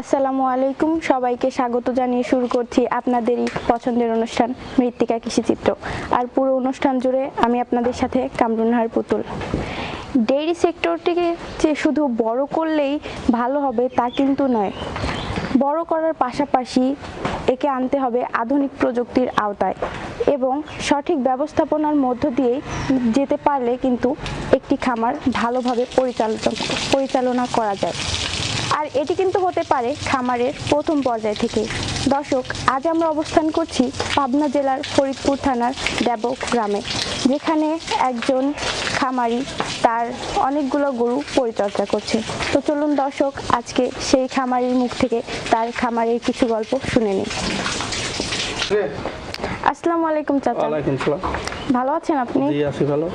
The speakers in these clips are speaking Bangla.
আসসালামু আলাইকুম। সবাইকে স্বাগত জানিয়ে শুরু করছি আপনাদেরই পছন্দের অনুষ্ঠান, মৃত্তিকা কৃষিচিত্র। আর পুরো অনুষ্ঠান জুড়ে আমি আপনাদের সাথে কামরুনহার পুতুল। ডেইরি সেক্টরটিকে যে শুধু বড় করলেই ভালো হবে তা কিন্তু নয়। বড় করার পাশাপাশি একে আনতে হবে আধুনিক প্রযুক্তির আওতায় এবং সঠিক ব্যবস্থাপনার মধ্য দিয়েই যেতে পারলে কিন্তু একটি খামার ভালোভাবে পরিচালনা পরিচালনা করা যায়। আর এটি কিন্তু হতে পারে খামারের প্রথম পর্যায় থেকে। দর্শক আজ আমরা অবস্থান করছি পাবনা জেলার ফরিদপুর থানার দেবক গ্রামে যেখানে একজন খামারি তার অনেকগুলো গরু পরিচর্যা করছে। তো চলুন দর্শক আজকে সেই খামারির মুখ থেকে তার খামারের কিছু গল্প শুনে নিই। আসসালামু আলাইকুম চাচা। ওয়ালাইকুম সালাম ভালো আছেন আপনি? জি আছি ভালো।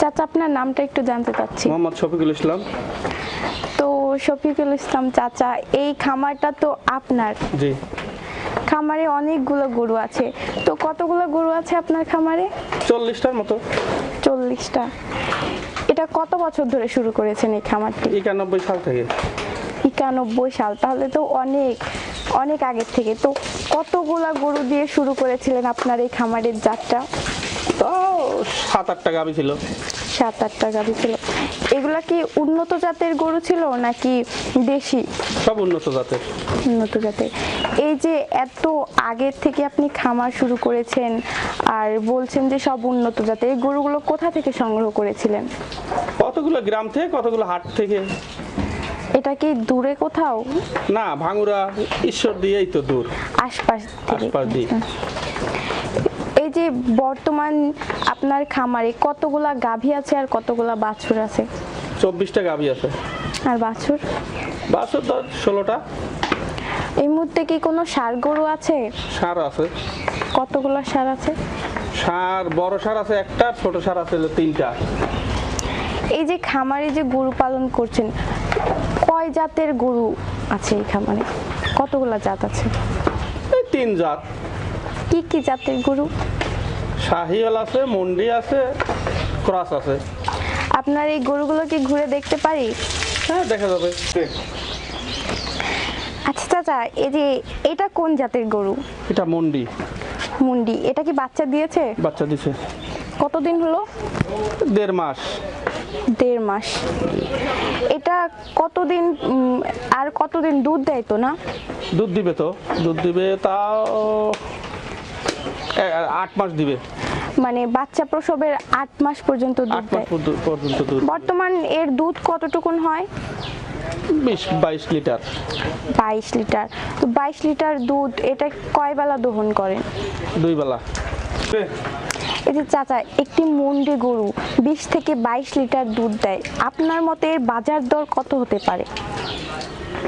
চাচা আপনার নামটা একটু জানতে চাচ্ছি। মোহাম্মদ শফিকুল ইসলাম। শফিকুল ইসলাম চাচা এই খামারটা তো আপনার। জি। খামারে অনেকগুলো গরু আছে। তো কতগুলো গরু আছে আপনার খামারে? চল্লিশটার মতো। চল্লিশটা। এটা কত বছর ধরে শুরু করেছেন এই খামারটি? একানব্বই সাল থেকে। একানব্বই সাল তাহলে তো অনেক অনেক আগের থেকে। তো কতগুলা গরু দিয়ে শুরু করেছিলেন আপনার এই খামারের যাত্রা তাও সাত আট টাকা আমি ছিল। সাত আটটা গাভি ছিল। এগুলা কি উন্নত জাতের গরু ছিল নাকি দেশি? সব উন্নত জাতের। উন্নত জাতের। এই যে এত আগের থেকে আপনি খামার শুরু করেছেন আর বলছেন যে সব উন্নত জাতের এই গরুগুলো কোথা থেকে সংগ্রহ করেছিলেন? কতগুলো গ্রাম থেকে কতগুলো হাট থেকে? এটা কি দূরে কোথাও? না ভাঙুরা ঈশ্বর দিয়েই তো দূর। আশপাশ আশপাশ দিয়ে। এই যে বর্তমান আপনার খামারে কতগুলা গাভী আছে আর কতগুলা বাছুর আছে? চব্বিশটা গাভী আছে। আর বাছুর? বাছুর তো ষোলোটা। এই মুহূর্তে কি কোনো সার গরু আছে? সার আছে। কতগুলা সার আছে? সার বড় সার আছে একটা ছোট সার আছে তিনটা। এই যে খামারে যে গরু পালন করছেন কয় জাতের গরু আছে এই খামারে? কতগুলা জাত আছে? তিন জাত। কি কি জাতের গরু? শাহিওয়াল আছে মন্ডি আছে ক্রস আছে। আপনার এই গরুগুলো কি ঘুরে দেখতে পারি? হ্যাঁ দেখা যাবে। আচ্ছা চাচা এই যে এটা কোন জাতের গরু? এটা মন্ডি। মুন্ডি। এটা কি বাচ্চা দিয়েছে? বাচ্চা দিছে। কতদিন হলো? দেড় মাস। দেড় মাস। এটা কতদিন আর কতদিন দুধ দেয় তো না? দুধ দিবে তো। দুধ দিবে তাও আট মাস দিবে। মানে বাচ্চা প্রসবের আট মাস পর্যন্ত দুধ দেয়। পর্যন্ত- দুধ বর্তমান এর দুধ কতটুকুন হয়? বিশ বাইশ লিটার। বাইশ লিটার। তো বাইশ লিটার দুধ এটা কয় বেলা দহন করেন? দুই বেলা এই যে চাচা একটি মন্ডি গরু বিশ থেকে বাইশ লিটার দুধ দেয়। আপনার মতে এর বাজার দর কত হতে পারে?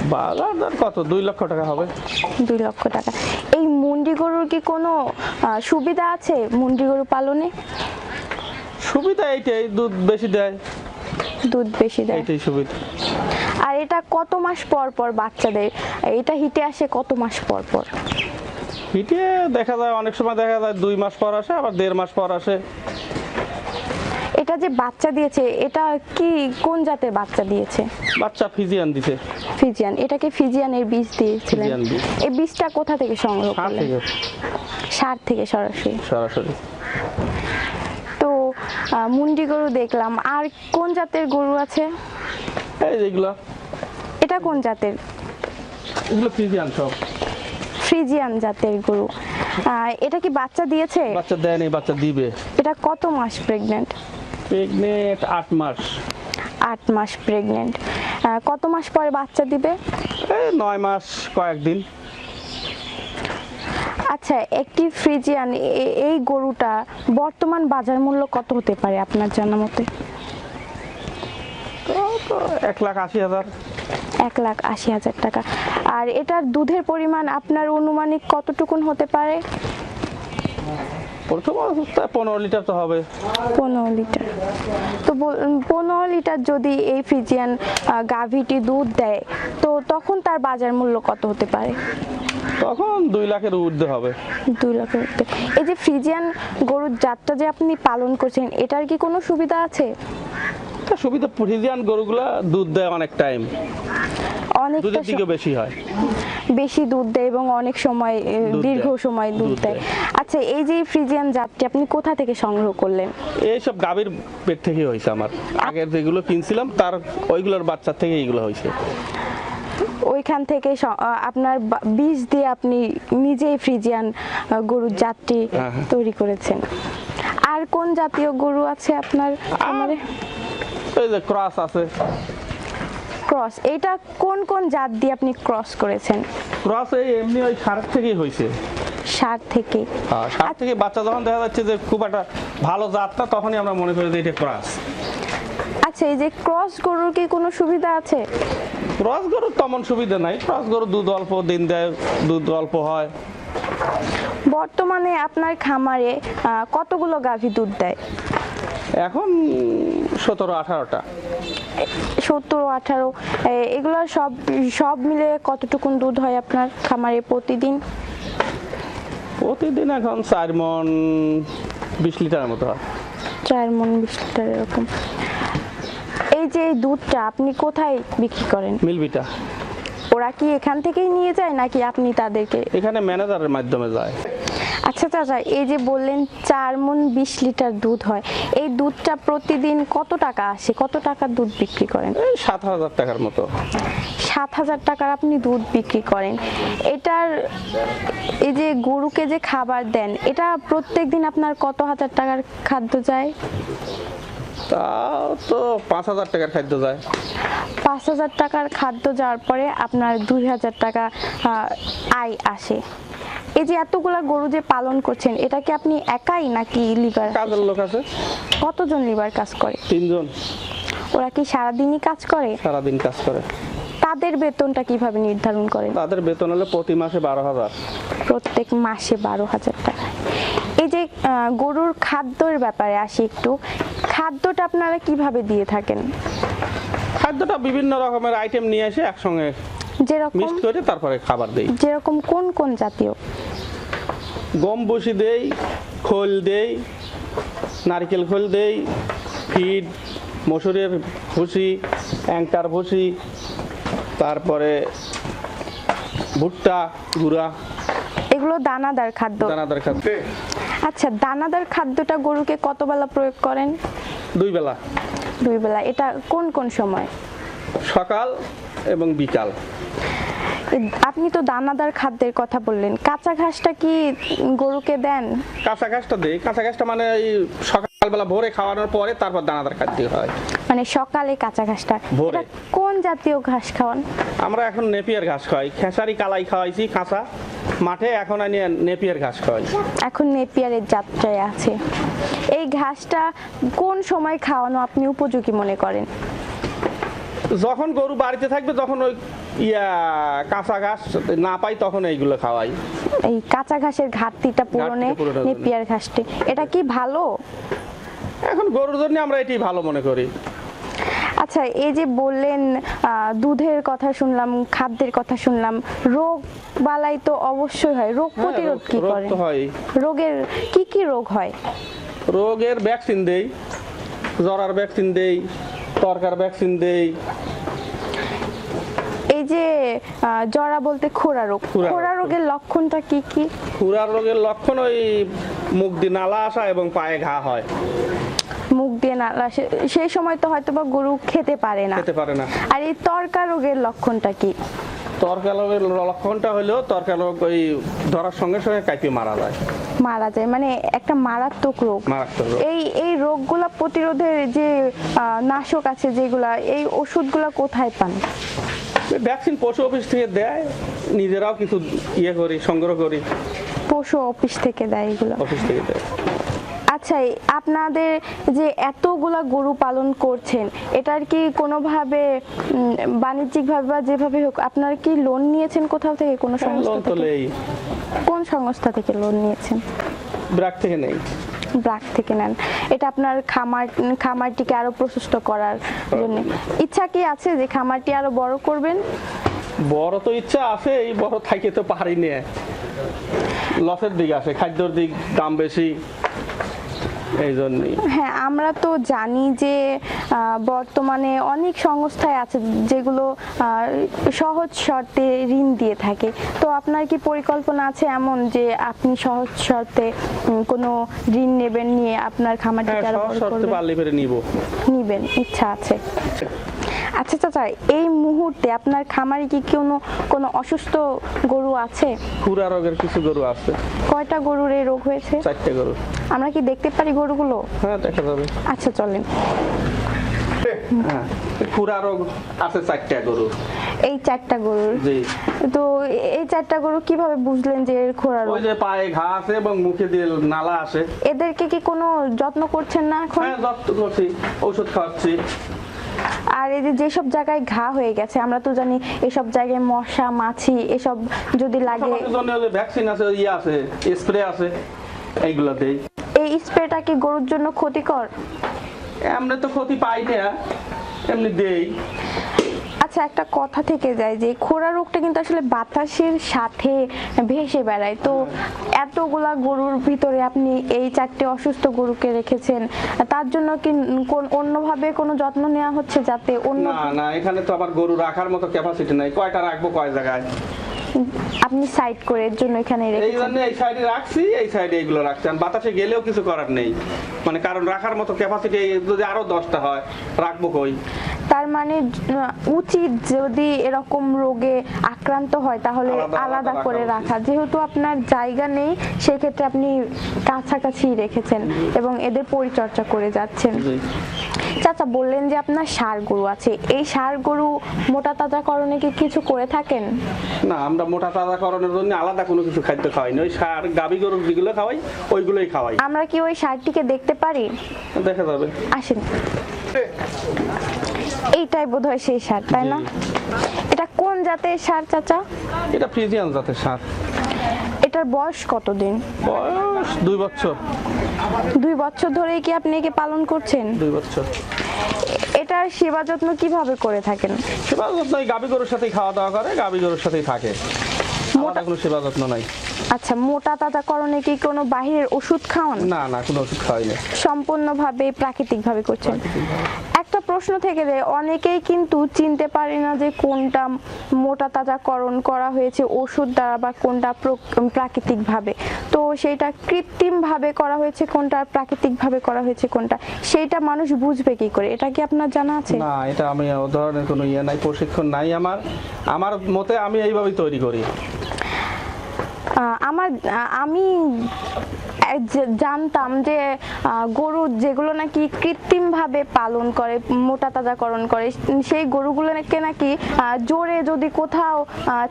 বাজার দর কত? দুই লক্ষ টাকা হবে। দুই লক্ষ টাকা। গরুর কি কোনো সুবিধা আছে মুন্ডি গরু পালনে? সুবিধা এইটাই দুধ বেশি দেয়। দুধ বেশি দেয়। এইটাই সুবিধা। আর এটা কত মাস পর পর বাচ্চা দেয় এটা হিটে আসে কত মাস পর পর? হিটে দেখা যায় অনেক সময় দেখা যায় দুই মাস পর আসে আবার দেড় মাস পর আসে। যে বাচ্চা দিয়েছে এটা কি কোন জাতের বাচ্চা দিয়েছে? বাচ্চা ফিজিয়ান দিছে। ফিজিয়ান এটাকে ফিজিয়ানের বীজ দিয়েছিলেন। এই বীজটা কোথা থেকে সংগ্রহ করলেন? থেকে। সার থেকে সরাসরি। সরাসরি। তো মুন্ডি গরু দেখলাম। আর কোন জাতের গরু আছে? এই যেগুলো এটা কোন জাতের? এগুলো ফিজিয়ান সব। ফ্রিজিয়ান জাতের গরু। এটা কি বাচ্চা দিয়েছে? বাচ্চা দেয়নি বাচ্চা দিবে। এটা কত মাস প্রেগনেন্ট প্রেগনেন্ট আট মাস। আট মাস প্রেগনেন্ট কত মাস পরে বাচ্চা দিবে? এই নয় মাস কয়েকদিন। আচ্ছা একটি ফ্রিজিয়ান এই গরুটা বর্তমান বাজার মূল্য কত হতে পারে আপনার জানা মতে? এক লাখ আশি হাজার। এক লাখ আশি হাজার টাকা। আর এটার দুধের পরিমাণ আপনার অনুমানিক কতটুকুন হতে পারে? প্রথম পনেরো লিটার তো হবে। পনেরো লিটার। তো পনেরো লিটার যদি এই ফ্রিজিয়ান গাভীটি দুধ দেয় তো তখন তার বাজার মূল্য কত হতে পারে? তখন দুই লাখের ঊর্ধ্বে হবে। দুই লাখের উপরে। এই যে ফ্রিজিয়ান গরুর জাতটা যে আপনি পালন করছেন এটার কি কোনো সুবিধা আছে? তা সুবিধা ফ্রিজিয়ান গরুগুলা দুধ দেয় অনেক টাইম অনেকটা দুধের দিকেও বেশি হয়। বেশি দুধ দেয় এবং অনেক সময় দীর্ঘ সময় দুধ দেয়। আচ্ছা এই যে ফ্রিজিয়ান জাতটি আপনি কোথা থেকে সংগ্রহ করলেন? এইসব গাভীর পেট থেকে হয়েছে আমার। আগের যেগুলো কিনছিলাম তার ওইগুলোর বাচ্চা থেকে এইগুলো হয়েছে। ওইখান থেকে আপনার বীজ দিয়ে আপনি নিজেই ফ্রিজিয়ান গরুর জাতটি হ্যাঁ, হ্যাঁ। তৈরি করেছেন। আর কোন জাতীয় গরু আছে আপনার এই ক্রস আছে। ক্রস এটা কোন কোন জাত দিয়ে আপনি ক্রস করেছেন? ক্রস এই এমনি ওই সার থেকেই হয়েছে। সার থেকে। সার থেকে বাচ্চা যখন দেখা যাচ্ছে যে খুব একটা ভালো জাতটা তখনই আমরা মনে করি যে এটা ক্রস। আচ্ছা এই যে ক্রস গরুর কি কোনো সুবিধা আছে? ক্রস গরুর তেমন সুবিধা নাই। ক্রস গরু দুধ অল্প দিন দেয় দুধ অল্প হয়। বর্তমানে আপনার খামারে কতগুলো গাভী দুধ দেয়? এখন সতেরো আঠারোটা। সত্তর আঠারো এগুলো সব সব মিলে কতটুকুন দুধ হয় আপনার খামারে প্রতিদিন? প্রতিদিন এখন চার মন বিশ লিটারের মতো হয়। চার মন বিশ লিটার এরকম। এই যে দুধটা আপনি কোথায় বিক্রি করেন? মিলবিটা। ওরা কি এখান থেকেই নিয়ে যায় নাকি আপনি তাদেরকে? এখানে ম্যানেজারের মাধ্যমে যায়। আচ্ছা চাচা এই যে বললেন চার মন বিশ লিটার দুধ হয় এই দুধটা প্রতিদিন কত টাকা আসে? কত টাকার দুধ বিক্রি করেন? সাত হাজার টাকার মতো। সাত হাজার টাকার আপনি দুধ বিক্রি করেন। এটার এই যে গরুকে যে খাবার দেন এটা প্রত্যেক দিন আপনার কত হাজার টাকার খাদ্য যায়? তাও তো পাঁচ হাজার টাকার খাদ্য যায়। পাঁচ হাজার টাকার খাদ্য যাওয়ার পরে আপনার দুই হাজার টাকা আয় আসে। এই যে এতগুলা গরু যে পালন করছেন এটা কি আপনি একাই নাকি লিভার? কাজের লোক আছে। কতজন লিভার কাজ করে? তিনজন। ওরা কি সারাদিনই কাজ করে? সারাদিন কাজ করে। তাদের বেতনটা কীভাবে নির্ধারণ করেন? তাদের বেতন হলো প্রতি মাসে বারো হাজার। প্রত্যেক মাসে বারো হাজার টাকা। এই যে গরুর খাদ্যর ব্যাপারে আসি একটু। খাদ্যটা আপনারা কীভাবে দিয়ে থাকেন? খাদ্যটা বিভিন্ন রকমের আইটেম নিয়ে এসে একসঙ্গে যেরকম মিক্সড করে তারপরে খাবার দেই। যেরকম কোন কোন জাতীয়? গম বসি দেই খোল দেই নারকেল খোল দেই ফিড মসুরের ভুসি অ্যাঙ্কার ভুসি তারপরে ভুট্টা গুঁড়া। এগুলো দানাদার খাদ্য। দানাদার খাদ্য। আচ্ছা দানাদার খাদ্যটা গরুকে কত বেলা প্রয়োগ করেন? দুই বেলা দুই বেলা এটা কোন কোন সময়? সকাল এবং বিকাল। আপনি তো দানাদার খাদ্যের কথা বললেন। কাঁচা ঘাসটা কি গরুকে দেন? কাঁচা ঘাসটা দেই। কাঁচা ঘাসটা মানে এই সকালবেলা ভোরে খাওয়ানোর পরে তারপর দানাদার খাদ্য হয়। মানে সকালে কাঁচা ঘাসটা। ভোরে। কোন জাতীয় ঘাস খাওয়ান? আমরা এখন নেপিয়ার ঘাস খাওয়াই খেসারি কালাই খাওয়াইছি কাঁচা। মাঠে এখন আনি নেপিয়ার ঘাস খাওয়াই। এখন নেপিয়ারের যাত্রায় আছে। এই ঘাসটা কোন সময় খাওয়ানো আপনি উপযোগী মনে করেন? যখন গরু বাড়িতে থাকবে তখন ওই ইয়া কাঁচা ঘাস না পাই তখন এইগুলো খাওয়াই। এই কাঁচা ঘাসের ঘাটতিটা পূরণে নেপিয়ার ঘাসটি। এটা কি ভালো? এখন গরুর জন্য আমরা এটি ভালো মনে করি। আচ্ছা এই যে বললেন দুধের কথা শুনলাম খাদ্যের কথা শুনলাম রোগ বালাই তো অবশ্যই হয়। রোগ হ্যাঁ, প্রতিরোধ কি হয়। রোগের কি কি রোগ হয়? রোগের ভ্যাকসিন দেই জ্বরার ভ্যাকসিন দেই তরকার ভ্যাকসিন দেই। এই যে জরা বলতে খোরা রোগ। খোরা রোগের লক্ষণটা কি কি? খোরা রোগের লক্ষণ ওই মুখ দিয়ে নালা আসা এবং পায়ে ঘা হয়। মুখ দিয়ে নালা সেই সময় তো হয়তো বা গরু খেতে পারে না। খেতে পারে না। আর এই তর্কা রোগের লক্ষণটা কি? তরকা রোগের লক্ষণটা হলেও তরকা রোগ ওই ধরার সঙ্গে সঙ্গে কাইপে মারা যায়। মারা যায় মানে একটা মারাত্মক রোগ। মারাত্মক রোগ। এই এই রোগগুলা প্রতিরোধের যে নাশক আছে যেগুলা এই ওষুধগুলা কোথায় পান? ভ্যাকসিন পশু অফিস থেকে দেয় নিজেরাও কিছু ইয়ে করি সংগ্রহ করি। পশু অফিস থেকে দেয় এগুলো? অফিস থেকে দেয়। আচ্ছা আপনাদের যে এতগুলা গরু পালন করছেন এটার কি কোনোভাবে বাণিজ্যিকভাবে বা যেভাবে হোক আপনারা কি লোন নিয়েছেন কোথাও থেকে কোনো সংস্থা তো থেকে? কোন সংস্থা থেকে লোন নিয়েছেন? ব্রাক থেকে নেই। ব্রাক থেকে নেন। এটা আপনার খামার খামারটিকে আরও প্রশস্ত করার জন্য। ইচ্ছা কি আছে যে খামারটি আরও বড় করবেন? বড় তো ইচ্ছা আছে এই বড় থাইকে তো পারি নিয়ে। লসের দিক আছে খাদ্যর দিক দাম বেশি। এই জন্যই হ্যাঁ আমরা তো জানি যে আহ, বর্তমানে অনেক সংস্থায় আছে যেগুলো সহজ শর্তে ঋণ দিয়ে থাকে। তো আপনার কি পরিকল্পনা আছে এমন যে আপনি সহজ শর্তে কোনো ঋণ নেবেন নিয়ে আপনার হ্যাঁ খামারটিকে আরও বড় করবেন? পারলে ফেরে নিব। নিবেন ইচ্ছা আছে। আচ্ছা চাচা এই মুহূর্তে আপনার খামারে কি কোনো কোনো অসুস্থ গরু আছে? খুরা রোগের কিছু গরু আছে। কয়টা গরুর এই রোগ হয়েছে? চারটে গরু। আমরা কি দেখতে পারি গরুগুলো? হ্যাঁ দেখা যাবে। আচ্ছা চলেন। হ্যাঁ আছে চারটা গরু। এই চারটা গরুর? তো এই চারটা গরু কীভাবে বুঝলেন যে এর খোরা ওই যে পায়ে ঘা আছে এবং মুখে দিয়ে নালা আসে। এদেরকে কি কোনো যত্ন করছেন না এখন? হ্যাঁ যত্ন করছি ঔষধ খাওয়াচ্ছি। আর এই যে যেসব জায়গায় ঘা হয়ে গেছে আমরা তো জানি এসব জায়গায় মশা মাছি এসব যদি লাগে ভ্যাকসিন আছে ইয়ে আছে স্প্রে আছে এইগুলো দেই। এই স্প্রেটা কি গরুর জন্য ক্ষতিকর? এমনি তো ক্ষতি পাই না এমনি দেই। আচ্ছা একটা কথা থেকে যায় যে খোরা রোগটা কিন্তু আসলে বাতাসের সাথে ভেসে বেড়ায়। তো এতগুলা গরুর ভিতরে আপনি এই চারটে অসুস্থ গরুকে রেখেছেন তার জন্য কি কোন- অন্যভাবে কোনো যত্ন নেওয়া হচ্ছে যাতে অন্য না না এখানে তো আবার গরু রাখার মতো ক্যাপাসিটি নাই। কয়টা রাখব কয় জায়গায়? আপনি সাইড করে এর জন্য এখানে এই রেখেছেন জন্য এই সাইডে রাখছি এই সাইডে এগুলো রাখছি। আর বাতাসে গেলেও কিছু করার নেই। মানে কারণ রাখার মতো ক্যাপাসিটি যদি আরও দশটা হয় রাখব কই? তার মানে উচিত যদি এরকম রোগে আক্রান্ত হয় তাহলে আলাদা- করে রাখা। যেহেতু আপনার জায়গা নেই সেক্ষেত্রে আপনি কাছাকাছি রেখেছেন এবং এদের পরিচর্যা করে যাচ্ছেন। চাচা বললেন যে আপনার সার গরু আছে। এই সার গরু মোটা তাজাকরণে কি কিছু করে থাকেন? না আমরা মোটা তাজা করানোর জন্য আলাদা কোনো কিছু খাদ্য খাওয়াই না। ওই সার গাভী গরু যেগুলো খাওয়াই ওইগুলোই খাওয়াই। আমরা কি ওই সারটিকে দেখতে পারি? দেখা যাবে। আসেন। এইটাই বোধহয় সেই সার তাই না? এটা কোন জাতের সার চাচা? এটা ফ্রিজিয়ান জাতের সার এটার বয়স কতদিন? বয়স দুই বছর। দুই বছর ধরেই কি আপনি একে পালন করছেন? দুই বছর। এটার সেবা যত্ন কীভাবে করে থাকেন? সেবা যত্ন এই গাভী গরুর সাথেই খাওয়া দাওয়া করে গাভী গরুর সাথেই থাকে। আলাদা কোনো সেবা যত্ন নাই। আচ্ছা মোটা তাজাকরণে কি কোনো বাহিরের ওষুধ খাওয়ান? না না কোনো ওষুধ খাওয়াই না সম্পূর্ণভাবে প্রাকৃতিকভাবে করছেন। একটা প্রশ্ন থেকে যায় অনেকেই কিন্তু চিনতে পারে না যে কোনটা মোটা তাজাকরণ করা হয়েছে ওষুধ দ্বারা বা কোনটা প্রাকৃতিক ভাবে তো সেইটা কৃত্রিম ভাবে করা হয়েছে কোনটা প্রাকৃতিক ভাবে করা হয়েছে কোনটা সেইটা মানুষ বুঝবে কি করে? এটা কি আপনার জানা আছে? না এটা আমি ধরনের কোনো ইয়ে নাই প্রশিক্ষণ নাই আমার। আমার মতে আমি এইভাবেই তৈরি করি। আমার আমি জানতাম যে গরু যেগুলো নাকি কৃত্রিম ভাবে পালন করে মোটা তাজাকরণ করে সেই গরুগুলোকে নাকি জোরে যদি কোথাও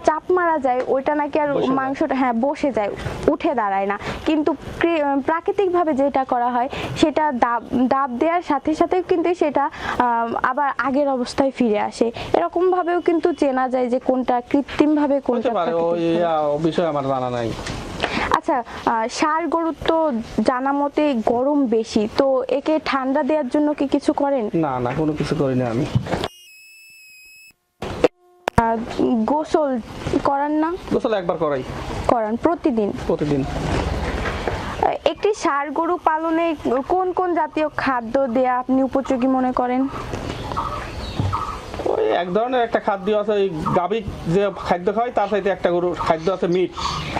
চাপ মারা যায় ওইটা নাকি আর মাংসটা হ্যাঁ বসে যায় উঠে দাঁড়ায় না। কিন্তু প্রাকৃতিক ভাবে যেটা করা হয় সেটা দাব দেওয়ার সাথে সাথে কিন্তু সেটা আবার আগের অবস্থায় ফিরে আসে। এরকম ভাবেও কিন্তু চেনা যায় যে কোনটা কৃত্রিম ভাবে কোনটা বিষয়ে আমার জানা নাই। আচ্ছা ষাঁড় গরুর তো জানা মতে গরম বেশি তো একে ঠান্ডা দেওয়ার জন্য কি কিছু করেন? না না কোনো কিছু করি না আমি গোসল করান না? গোসল একবার করাই। করান প্রতিদিন? প্রতিদিন। একটি ষাঁড় গরু পালনে কোন কোন জাতীয় খাদ্য দেয়া আপনি উপযোগী মনে করেন? এক ধরনের একটা খাদ্য আছে ওই গাভী যে খাদ্য খাওয়াই তার সাথে একটা গরুর খাদ্য আছে মিট।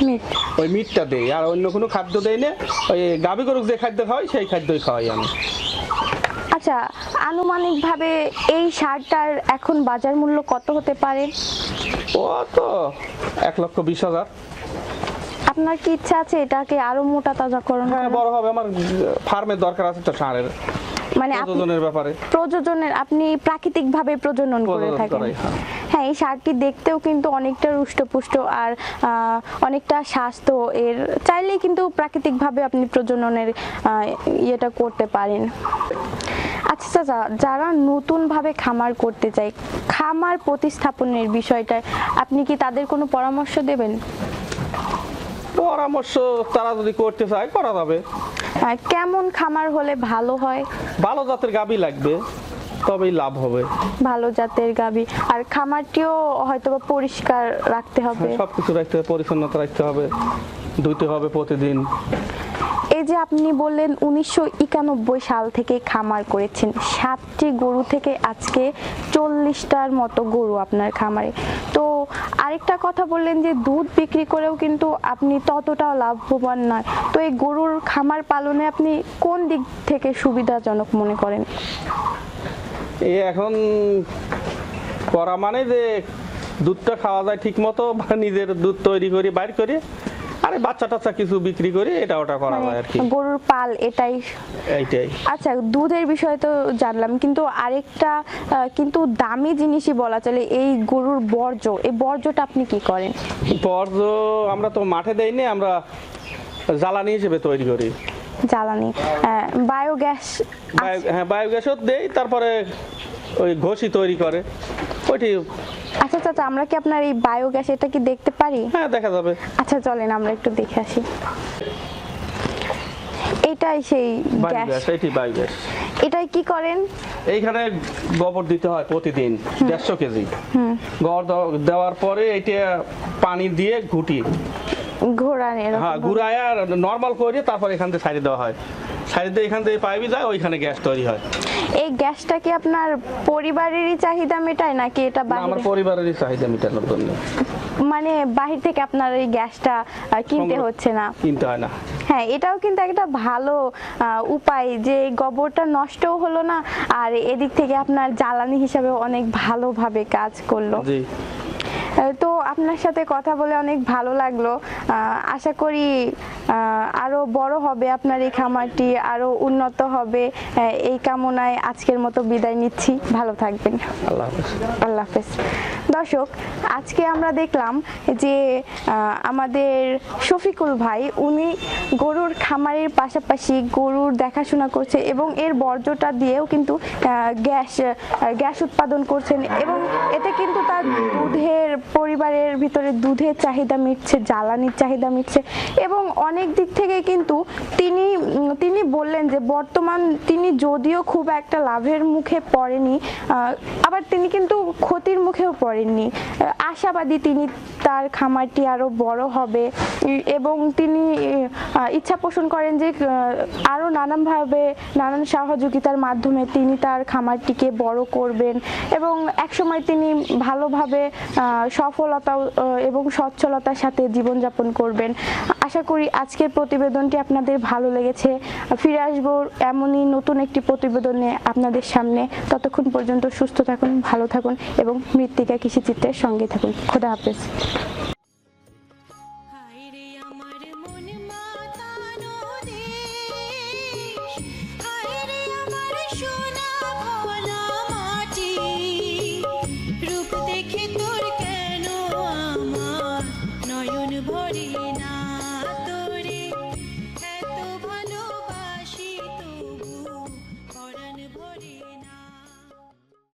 মিট। ওই মিটটা দেই আর অন্য কোনো খাদ্য দেই না। ওই গাভী গরু যে খাদ্য খাওয়াই সেই খাদ্যই খাওয়াই আমি। আচ্ছা আনুমানিকভাবে এই সারটার এখন বাজার মূল্য কত হতে পারে? ও তো এক লক্ষ বিশ হাজার। আপনার কি ইচ্ছা আছে এটাকে আরও মোটা তাজাকরণ হ্যাঁ করার? বড় হবে। আমার ফার্মের দরকার আছে তো সারের। মানে প্রযোজনের ব্যাপারে। প্রযোজনের আপনি প্রাকৃতিক ভাবে প্রজনন করে থাকেন। হ্যাঁ। হ্যাঁ এই সারটি দেখতেও কিন্তু অনেকটা রুষ্টপুষ্ট আর অনেকটা স্বাস্থ্য এর চাইলেই কিন্তু প্রাকৃতিক ভাবে আপনি প্রজননের ইয়েটা করতে পারেন। আচ্ছা চাচা যারা নতুন ভাবে খামার করতে চায় খামার প্রতিস্থাপনের বিষয়টা আপনি কি তাদের কোনো পরামর্শ দেবেন? পরামর্শ তারা যদি করতে চায় করা যাবে। কেমন খামার হলে ভালো হয়? ভালো জাতের গাভী লাগবে তবেই লাভ হবে। ভালো জাতের গাবি। আর খামারটিও হয়তোবা পরিষ্কার রাখতে হবে। সব কিছু রাখতে হবে পরিচ্ছন্নতা রাখতে হবে ধুইতে হবে প্রতিদিন। এই যে আপনি বললেন উনিশশো একানব্বই সাল থেকে খামার করেছেন। সাতটি গরু থেকে আজকে চল্লিশটার মতো গরু আপনার খামারে। তো আরেকটা কথা বললেন যে দুধ বিক্রি করেও কিন্তু আপনি ততটা লাভবান নয়। তো এই গরুর খামার পালনে আপনি কোন দিক থেকে সুবিধাজনক মনে করেন? এই এখন করা মানে যে দুধটা খাওয়া যায় ঠিক মতো বা নিজের দুধ তৈরি করি, বাইর করি। আরে বাচ্চা টাচ্চা কিছু বিক্রি করি এটা ওটা করা মানে যায় আর কি। গরুর পাল এটাই। এইটাই। আচ্ছা দুধের বিষয়ে তো জানলাম কিন্তু আরেকটা কিন্তু দামি জিনিসই বলা চলে এই গরুর বর্জ্য। এই বর্জ্যটা আপনি কি করেন? বর্জ্য আমরা তো মাঠে দেই না আমরা জ্বালানি হিসেবে তৈরি করি। জ্বালানি বায়োগ্যাস হ্যাঁ বায়োগ্যাসও দেই তারপরে ওই ঘষি তৈরি করে। ওইটি আচ্ছা চাচা আমরা কি আপনার এই বায়োগ্যাস এটা কি দেখতে পারি? হ্যাঁ দেখা যাবে। আচ্ছা চলেন আমরা একটু দেখে আসি। এটাই সেই গ্যাস এটি বায়োগ্যাস এটাই কি করেন? এইখানে গোবর দিতে হয় প্রতিদিন দেড়শো কেজি। গোবর দেওয়া- দেওয়ার পরে এটা পানি দিয়ে ঘুটি। ঘোরান হ্যাঁ ঘুরায় আর নর্মাল করে তারপর এখান থেকে সাইডে দেওয়া হয়। সাইডে এখান থেকে পাইপে যায় ওইখানে গ্যাস তৈরি হয়। এই গ্যাসটা কি আপনার পরিবারেরই চাহিদা মেটায় নাকি এটা না, আমার পরিবারেরই চাহিদা মেটানোর জন্য। মানে বাহির থেকে আপনার এই গ্যাসটা কিনতে হচ্ছে না। কিনতে হয় না। হ্যাঁ এটাও কিন্তু একটা ভালো উপায় যে গোবরটা নষ্টও হলো না আর এদিক থেকে আপনার জ্বালানি হিসাবে অনেক ভালোভাবে কাজ করল। জি। তো আপনার সাথে কথা বলে অনেক ভালো লাগল। আশা করি আহ, আরও বড় হবে আপনার এই খামারটি আরও উন্নত হবে। এই কামনায় আজকের মতো বিদায় নিচ্ছি। ভালো থাকবেন। আল্লাহ হাফেজ। আল্লাহ হাফেজ। দর্শক, আজকে আমরা দেখলাম যে আমাদের শফিকুল ভাই, উনি গরুর খামারের পাশাপাশি গরুর দেখাশোনা করছে এবং এর বর্জ্যটা দিয়েও কিন্তু গ্যাস গ্যাস উৎপাদন করছেন এবং এতে কিন্তু তার দুধের পরিবারের ভিতরে দুধের চাহিদা মিটছে, জ্বালানির চাহিদা মিটছে এবং অনেক দিক থেকে কিন্তু তিনি তিনি বললেন যে, বর্তমান তিনি যদিও খুব একটা লাভের মুখে পড়েনি আবার তিনি কিন্তু ক্ষতির মুখেও পড়েননি আহ, আশাবাদী তিনি তার খামারটি আরও বড় হবে। এবং তিনি ইচ্ছা পোষণ করেন যে আহ, আরও নানানভাবে নানান সহযোগিতার মাধ্যমে তিনি তার খামারটিকে বড় করবেন এবং একসময় তিনি ভালোভাবে সফলতা এবং সচ্ছলতার সাথে জীবনযাপন করবেন। আশা করি আজকের প্রতিবেদনটি আপনাদের ভালো লেগেছে। ফিরে আসব এমনই নতুন একটি প্রতিবেদন আপনাদের সামনে। ততক্ষণ পর্যন্ত সুস্থ থাকুন ভালো থাকুন এবং মৃত্তিকা কৃষিচিত্রের সঙ্গে থাকুন। খোদা হাফেজ।